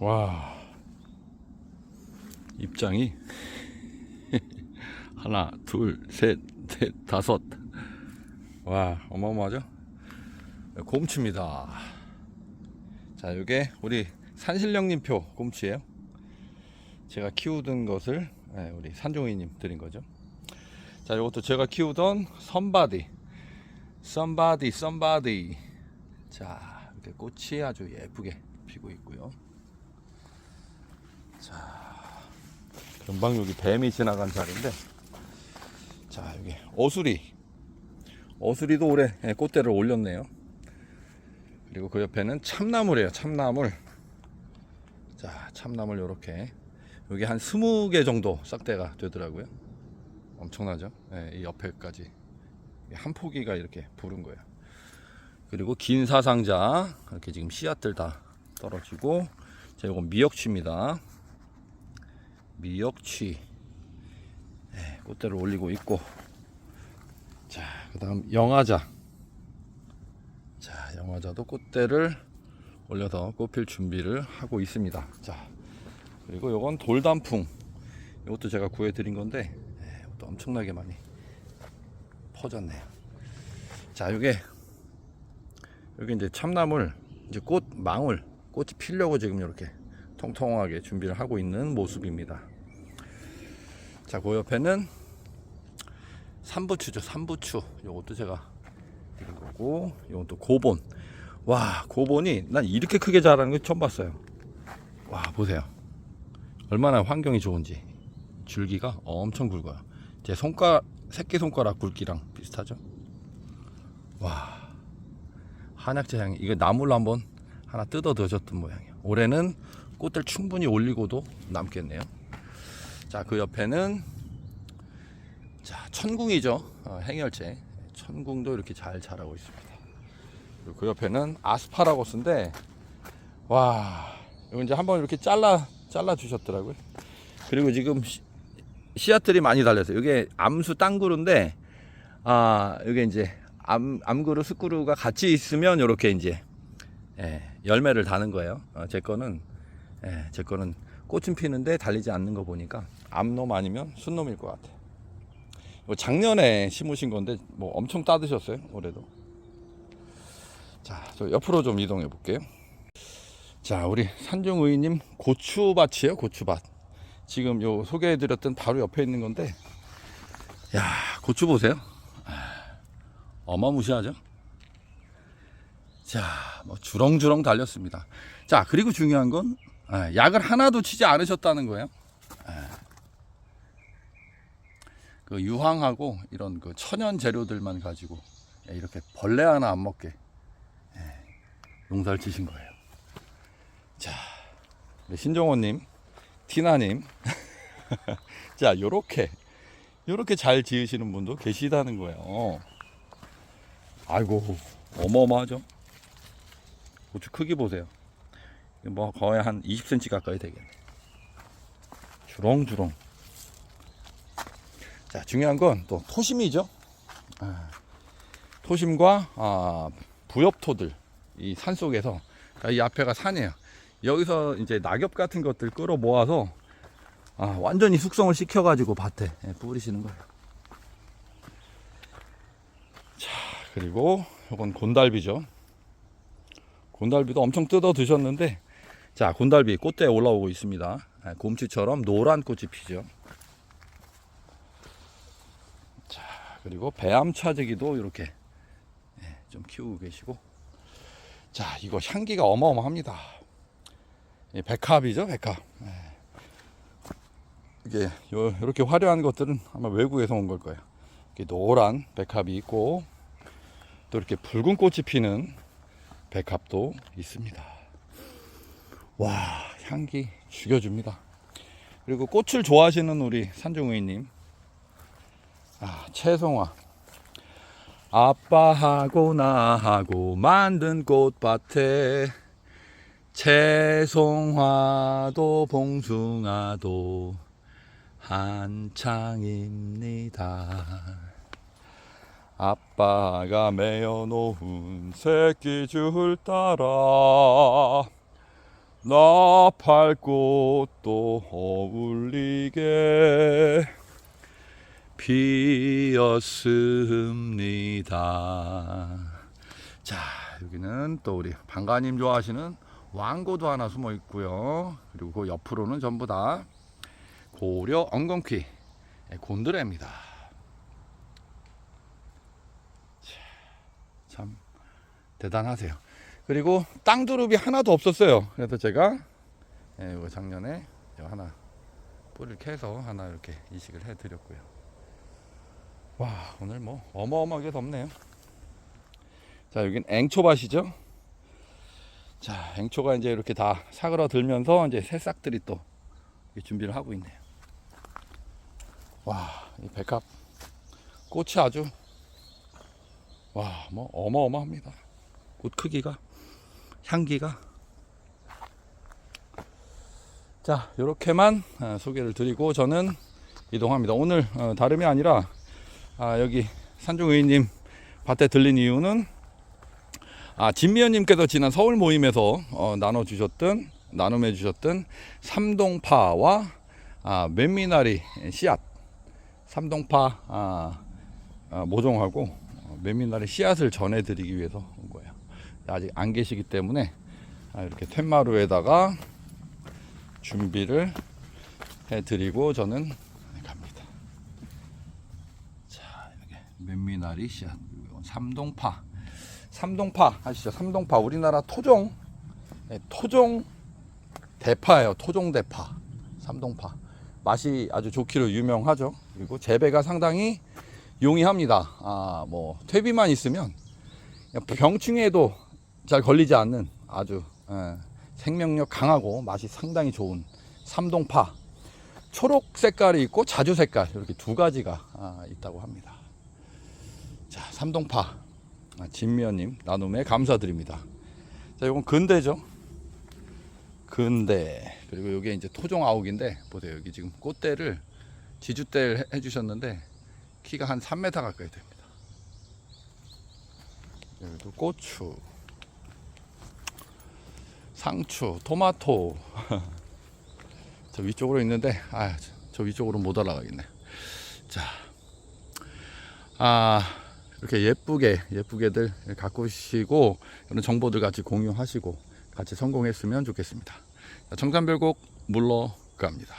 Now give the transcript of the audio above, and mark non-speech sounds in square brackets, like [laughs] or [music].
와. 입장이? [laughs] 하나 둘셋넷 다섯. 와 어마어마하죠? 곰치입니다. 자 요게 우리 산신령님표 곰치예요. 제가 키우던 것을 네, 우리 산종이님 드린 거죠. 자 요것도 제가 키우던 선바디. 썸바디 썸바디. 자 이렇게 꽃이 아주 예쁘게 피고 있고요 자 금방 여기 뱀이 지나간 자리인데 자 여기 어수리. 어수리도 올해 예, 꽃대를 올렸네요. 그리고 그 옆에는 참나물이에요 참나물. 자 참나물 요렇게. 여기 한 20개 정도 싹대가 되더라고요. 엄청나죠? 예, 이 옆에까지. 한 포기가 이렇게 부른 거예요. 그리고 긴 사상자 이렇게 지금 씨앗들 다 떨어지고 자 이건 미역치입니다 미역치. 네, 꽃대를 올리고 있고. 자 그 다음 영화자. 자 영화자도 꽃대를 올려서 꽃필 준비를 하고 있습니다. 자 그리고 요건 돌단풍. 이것도 제가 구해 드린 건데 네, 이것도 엄청나게 많이 퍼졌네요. 자 요게 여기 이제 참나물 이제 꽃 망울 꽃이 피려고 지금 이렇게 통통하게 준비를 하고 있는 모습입니다. 자, 그 옆에는 삼부추죠. 삼부추. 요것도 제가 드린 거고, 요것도 고본. 와, 고본이 난 이렇게 크게 자라는 거 처음 봤어요. 와, 보세요. 얼마나 환경이 좋은지. 줄기가 엄청 굵어요. 제 손가락, 새끼 손가락 굵기랑 비슷하죠. 와. 한약재 향이 이거 나물로 한번 하나 뜯어 드셨던 모양이에요. 올해는 꽃들 충분히 올리고도 남겠네요. 자, 그 옆에는 자, 천궁이죠. 어, 행열제. 천궁도 이렇게 잘 자라고 있습니다. 그리고 그 옆에는 아스파라거스인데 와, 이거 이제 한번 이렇게 잘라 잘라 주셨더라고요. 그리고 지금 씨, 씨앗들이 많이 달렸어요. 이게 암수 땅구루인데 아, 이게 이제 암, 암그루 숯그루가 같이 있으면 이렇게 이제 예, 열매를 다는 거예요. 어, 제 거는 예, 제 거는 꽃은 피는데 달리지 않는 거 보니까 암놈 아니면 순놈일 것 같아. 이거 작년에 심으신 건데 뭐 엄청 따드셨어요 올해도. 자, 저 옆으로 좀 이동해 볼게요. 자, 우리 산중의님 고추밭이에요, 고추밭. 지금 요 소개해드렸던 바로 옆에 있는 건데, 야, 고추 보세요. 어마무시하죠? 자, 뭐 주렁주렁 달렸습니다. 자, 그리고 중요한 건 아, 약을 하나도 치지 않으셨다는 거예요. 아, 그 유황하고 이런 그 천연 재료들만 가지고 예, 이렇게 벌레 하나 안 먹게 예, 농사를 치신 거예요. 자, 우리 신종호님, 티나님, [laughs] 자, 요렇게 요렇게 잘 지으시는 분도 계시다는 거예요. 아이고 어마어마하죠 고추 크기 보세요 뭐 거의 한 20cm 가까이 되겠네. 주렁주렁. 자 중요한 건 또 토심이죠. 아, 토심과 아, 부엽토들 이 산 속에서 그러니까 이 앞에가 산이에요. 여기서 이제 낙엽 같은 것들 끌어 모아서 아, 완전히 숙성을 시켜 가지고 밭에 예, 뿌리시는 거예요. 그리고 이건 곤달비죠. 곤달비도 엄청 뜯어 드셨는데 자 곤달비 꽃대에 올라오고 있습니다. 아, 곰치처럼 노란 꽃이 피죠. 자 그리고 배암차제기도 이렇게 예, 좀 키우고 계시고 자 이거 향기가 어마어마합니다. 이 백합이죠 백합. 예. 이게 요, 이렇게 화려한 것들은 아마 외국에서 온 걸 거예요. 이렇게 노란 백합이 있고 또 이렇게 붉은 꽃이 피는 백합도 있습니다. 와, 향기 죽여줍니다. 그리고 꽃을 좋아하시는 우리 산중의님, 아, 채송화. 아빠하고 나하고 만든 꽃밭에 채송화도 봉숭아도 한창입니다. 아빠가 메어 놓은 새끼줄 따라 나팔꽃도 어울리게 피었습니다. 자, 여기는 또 우리 방가님 좋아하시는 왕고도 하나 숨어 있고요. 그리고 그 옆으로는 전부 다 고려 엉겅퀴 곤드레입니다. 자, 참 대단하세요. 그리고 땅두릅이 하나도 없었어요. 그래서 제가 예, 작년에 하나 뿌리를 캐서 하나 이렇게 이식을 해드렸고요. 와 오늘 뭐 어마어마하게 덥네요. 자 여긴 앵초밭이죠. 자 앵초가 이제 이렇게 다 사그러들면서 이제 새싹들이 또 준비를 하고 있네요. 와이 백합 꽃이 아주 와 뭐 어마어마합니다. 꽃 크기가 향기가? 자 이렇게만 어, 소개를 드리고 저는 이동합니다. 오늘 어, 다름이 아니라 아, 여기 산중의님 밭에 들린 이유는 아, 진미연님께서 지난 서울 모임에서 어, 나눠주셨던 나눔해 주셨던 삼동파와 아, 맨미나리 씨앗. 삼동파 아, 아, 모종하고 어, 맨미나리 씨앗을 전해드리기 위해서 온 거예요. 아직 안 계시기 때문에 아, 이렇게 텐마루에다가 준비를 해드리고 저는 갑니다. 자, 이렇게 맨미나리 씨앗, 삼동파, 삼동파 아시죠? 삼동파 우리나라 토종, 네, 토종 대파예요. 토종 대파, 삼동파 맛이 아주 좋기로 유명하죠. 그리고 재배가 상당히 용이합니다. 아, 뭐 퇴비만 있으면 병충해도 잘 걸리지 않는 아주 예, 생명력 강하고 맛이 상당히 좋은 삼동파 초록 색깔이 있고 자주 색깔 이렇게 두 가지가 아, 있다고 합니다. 자 삼동파 아, 진미연님 나눔에 감사드립니다. 자 이건 근대죠. 근대 그리고 여기 이제 토종 아욱인데 보세요 여기 지금 꽃대를 지주대를 해- 해주셨는데 키가 한 3m 가까이 됩니다. 여기도 고추, 상추, 토마토. [laughs] 저 위쪽으로 있는데, 아, 저- 저 위쪽으로 못 올라가겠네. 자, 아, 이렇게 예쁘게, 예쁘게들 가꾸시고, 이런 정보들 같이 공유하시고, 같이 성공했으면 좋겠습니다. 자, 청산별곡 물러갑니다.